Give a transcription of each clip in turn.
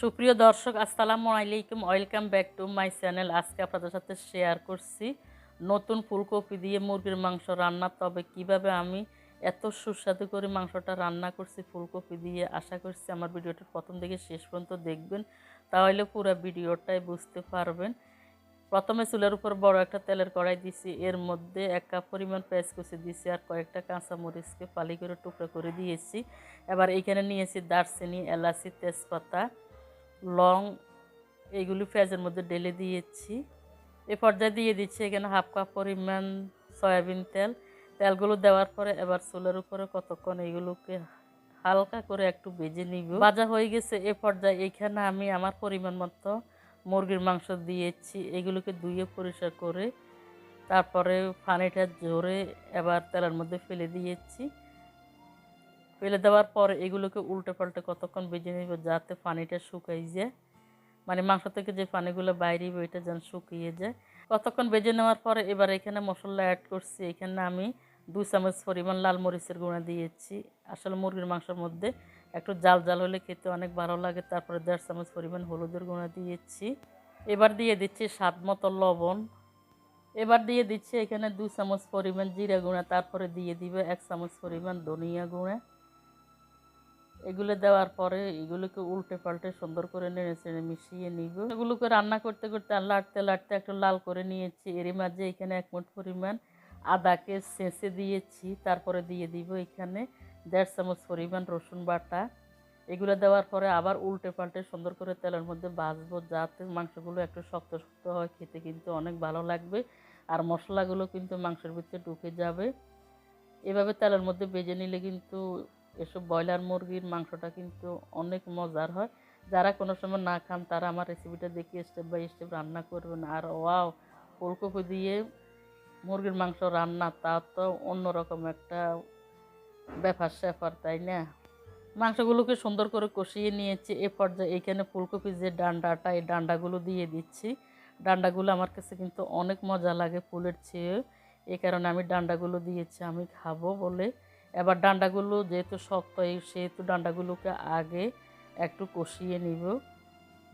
সুপ্রিয় দর্শক, আসসালামু আলাইকুম। Welcome back to my channel আজকে আপনাদের সাথে শেয়ার করছি নতুন ফুলকপি দিয়ে মুরগির মাংস রান্না। তবে কীভাবে আমি এত সুস্বাদু করে মাংসটা রান্না করছি, ফুলকপি দিয়ে, আশা করছি আমার ভিডিওটা প্রথম থেকে শেষ পর্যন্ত দেখবেন। তাহলে পুরো ভিডিওটাই বুঝতে পারবেন। প্রথমে চুলের উপর বড় একটা তেলের কড়াই দিছি। এর মধ্যে এক কাপ পরিমাণ পেঁয়াজ কুচি দিয়েছি আর কয়েকটা কাঁচা মরিচকে ফালি করে টুকরো করে দিয়েছি। এবার এখানে নিয়েছি দারচিনি, এলাচি, তেজপাতা লং এইগুলি পেঁয়াজের মধ্যে ঢেলে দিয়েছি। এ পর্যায়ে দিয়ে দিচ্ছি এখানে হাফ কাপ পরিমাণ সয়াবিন তেল। তেলগুলো দেওয়ার পরে এবার চুলের উপরে কতক্ষণ এইগুলোকে হালকা করে একটু ভেজে নিব। ভাজা হয়ে গেছে এ পর্যায়ে এখানে আমি আমার পরিমাণ মতো মুরগির মাংস দিয়েছি। এগুলোকে ধুয়ে পরিষ্কার করে তারপরে পানিটা জোরে এবার তেলের মধ্যে ফেলে দিয়েছি। ফেলে দেওয়ার পর এগুলোকে উল্টে পাল্টে কতক্ষণ ভেজে নেব যাতে পানিটা শুকাই যায়। মানে মাংস থেকে যে পানিগুলো বাইরে ওইটা যেন শুকিয়ে যায়। কতক্ষণ ভেজে নেওয়ার পরে এবার এখানে মশলা অ্যাড করছি। এখানে আমি দুই চামচ পরিমাণ লাল মরিচের গুঁড়া দিয়েছি। আসলে মুরগির মাংসের মধ্যে একটু জাল জাল হলে খেতে অনেক ভালো লাগে। তারপরে দেড় চামচ পরিমাণ হলুদের গুঁড়া দিয়েছি। এবার দিয়ে দিচ্ছি স্বাদ মতো লবণ। এবার দিয়ে দিচ্ছি এখানে দুই চামচ পরিমাণ জিরা গুঁড়া। তারপরে দিয়ে দিবে এক চামচ পরিমাণ ধনিয়া গুঁড়া। এগুলো দেওয়ার পরে এগুলোকে উল্টে পাল্টে সুন্দর করে নেড়ে চেড়ে মিশিয়ে নিব। এগুলোকে রান্না করতে করতে আর লাটতে লাড়তে একটু লাল করে নিয়েছি। এরই মাঝে এখানে এক মুঠ পরিমাণ আদাকে সেঁচে দিয়েছি। তারপরে দিয়ে দিব এখানে দেড় চামচ পরিমাণ রসুন বাটা। এগুলো দেওয়ার পরে আবার উল্টে পাল্টে সুন্দর করে তেলের মধ্যে ভাজবো যাতে মাংসগুলো একটু শক্ত শক্ত হয়। খেতে কিন্তু অনেক ভালো লাগবে আর মশলাগুলো কিন্তু মাংসের ভিতরে ঢুকে যাবে। এভাবে তেলের মধ্যে বেজে নিলে কিন্তু এসব ব্রয়লার মুরগির মাংসটা কিন্তু অনেক মজার হয়। যারা কোনো সময় না খান, তারা আমার রেসিপিটা দেখে স্টেপ বাই স্টেপ রান্না করবেন। আর ওয়াও ফুলকপি দিয়ে মুরগির মাংস রান্না, তা তো অন্যরকম একটা ব্যাপার স্যাপার, তাই না? মাংসগুলোকে সুন্দর করে কষিয়ে নিয়েছি। এ পর্যায়ে এখানে ফুলকপির যে ডান্ডাটা, এই ডান্ডাগুলো দিয়ে দিচ্ছি। ডান্ডাগুলো আমার কাছে কিন্তু অনেক মজা লাগে ফুলের চেয়ে। এই কারণে আমি ডান্ডাগুলো দিয়েছি, আমি খাব বলে। এবার ডান্ডাগুলো যেহেতু শক্ত সেহেতু ডান্ডাগুলোকে আগে একটু কষিয়ে নিব।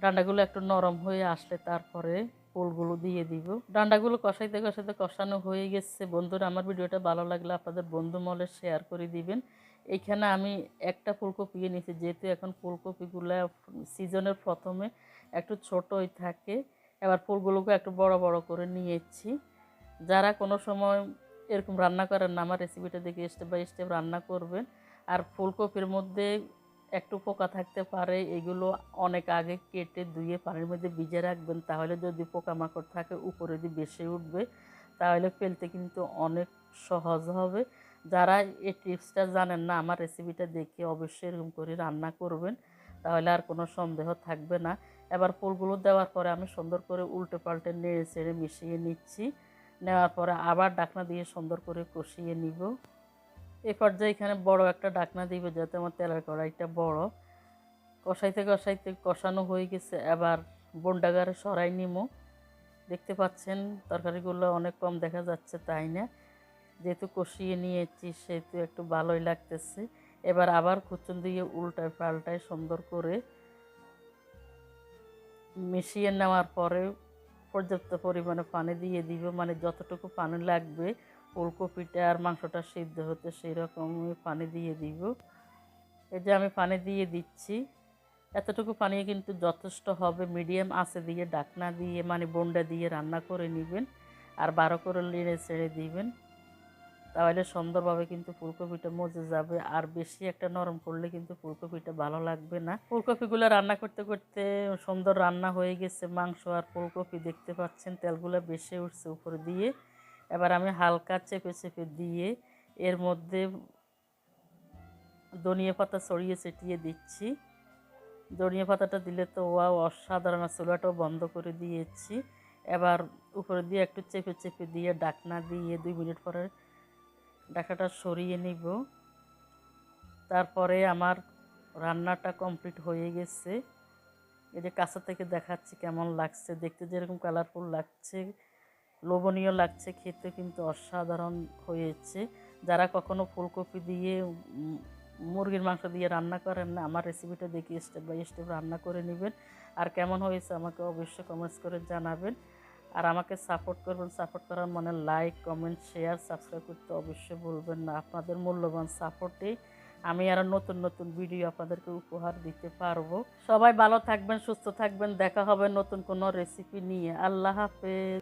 ডান্ডাগুলো একটু নরম হয়ে আসলে তারপরে ফুলগুলো দিয়ে দিব। ডান্ডাগুলো কষাইতে কষাইতে কষানো হয়ে গেছে। বন্ধুরা, আমার ভিডিওটা ভালো লাগলে আপনাদের বন্ধু মলে শেয়ার করে দিবেন। এইখানে আমি একটা ফুলকপি নিয়েছি যেহেতু এখন ফুলকপিগুলো সিজনের প্রথমে একটু ছোটই থাকে, এবার ফুলগুলোকে একটু বড় বড় করে নিয়েছি। যারা কোনো সময় এরকম রান্না করেন না, আমার রেসিপিটা দেখে স্টেপ বাই স্টেপ রান্না করবেন। আর ফুলকপির মধ্যে একটু পোকা থাকতে পারে, এগুলো অনেক আগে কেটে ধুয়ে পানির মধ্যে ভিজে রাখবেন। তাহলে যদি পোকামাকড় থাকে, উপরে দিয়ে বেশি উঠবে, তাহলে ফেলতে কিন্তু অনেক সহজ হবে। যারা এই টিপসটা জানেন না, আমার রেসিপিটা দেখে অবশ্যই এরকম করে রান্না করবেন, তাহলে আর কোনো সন্দেহ থাকবে না। এবার ফুলগুলো দেওয়ার পরে আমি সুন্দর করে উল্টে পাল্টে নেড়ে চেড়ে মিশিয়ে নিচ্ছি। নেওয়ার পরে আবার ডাকনা দিয়ে সুন্দর করে কষিয়ে নিব। এই পর্যায়ে এখানে বড় একটা ডাকনা দিব যাতে আমার তেলের কড়াইটা বড়। কষাইতে কষাইতে কষানো হয়ে গেছে। এবার বন্ডাগারে সরাই নিমো। দেখতে পাচ্ছেন, তরকারিগুলো অনেক কম দেখা যাচ্ছে, তাই না? যেহেতু কষিয়ে নিয়েছি, সেহেতু একটু ভালোই লাগতেছে। এবার আবার কুচুন দিয়ে উল্টায় পাল্টায় সুন্দর করে মিশিয়ে নেওয়ার পরে পর্যাপ্ত পরিমাণে পানি দিয়ে দিব মানে যতটুকু পানি লাগবে ওলকপিটা আর মাংসটা সিদ্ধ হতে সেই রকম পানি দিয়ে দিব। এই যে আমি পানি দিয়ে দিচ্ছি। এতটুকু পানি কিন্তু যথেষ্ট হবে, মিডিয়াম আঁচে দিয়ে, ডাকনা দিয়ে মানে বন্ডা দিয়ে রান্না করে নেবেন, আর বারো করে লিড়ে ছেড়ে দিবেন। তাহলে সুন্দরভাবে কিন্তু ফুলকপিটা মজে যাবে। আর বেশি একটা নরম করলে কিন্তু ফুলকপিটা ভালো লাগবে না। ফুলকপিগুলো রান্না করতে করতে সুন্দর রান্না হয়ে গেছে মাংস আর ফুলকপি দেখতে পাচ্ছেন, তেলগুলো বেশি উঠছে উপরে দিয়ে। এবার আমি হালকা চেপে চেপে দিয়ে এর মধ্যে ধনিয়া পাতা ছড়িয়ে ছিটিয়ে দিচ্ছি। ধনিয়া পাতাটা দিলে তো ওয়া অসাধারণ চুলাটাও বন্ধ করে দিয়েছি। এবার উপরে দিয়ে একটু চেপে চেপে দিয়ে ডাকনা দিয়ে দুই মিনিট পরে ডাকাটা সরিয়ে নিব। তারপরে আমার রান্নাটা কমপ্লিট হয়ে গেছে। এই যে কাছা থেকে দেখাচ্ছি কেমন লাগছে। দেখতে যেরকম কালারফুল লাগছে, লোভনীয় লাগছে খেতে কিন্তু অসাধারণ হয়েছে। যারা কখনো ফুলকপি দিয়ে মুরগির মাংস দিয়ে রান্না করেন না, আমার রেসিপিটা দেখি স্টেপ বাই স্টেপ রান্না করে নেবেন। আর কেমন হয়েছে আমাকে অবশ্যই কমেন্টস করে জানাবেন। আর আমাকে সাপোর্ট করবেন সাপোর্ট করার মানে লাইক কমেন্ট শেয়ার সাবস্ক্রাইব করতে অবশ্যই বলবেন না। আপনাদের মূল্যবান সাপোর্টে আমি আরও নতুন নতুন ভিডিও আপনাদেরকে উপহার দিতে পারব। সবাই ভালো থাকবেন, সুস্থ থাকবেন। দেখা হবে নতুন কোনো রেসিপি নিয়ে। আল্লাহ হাফেজ।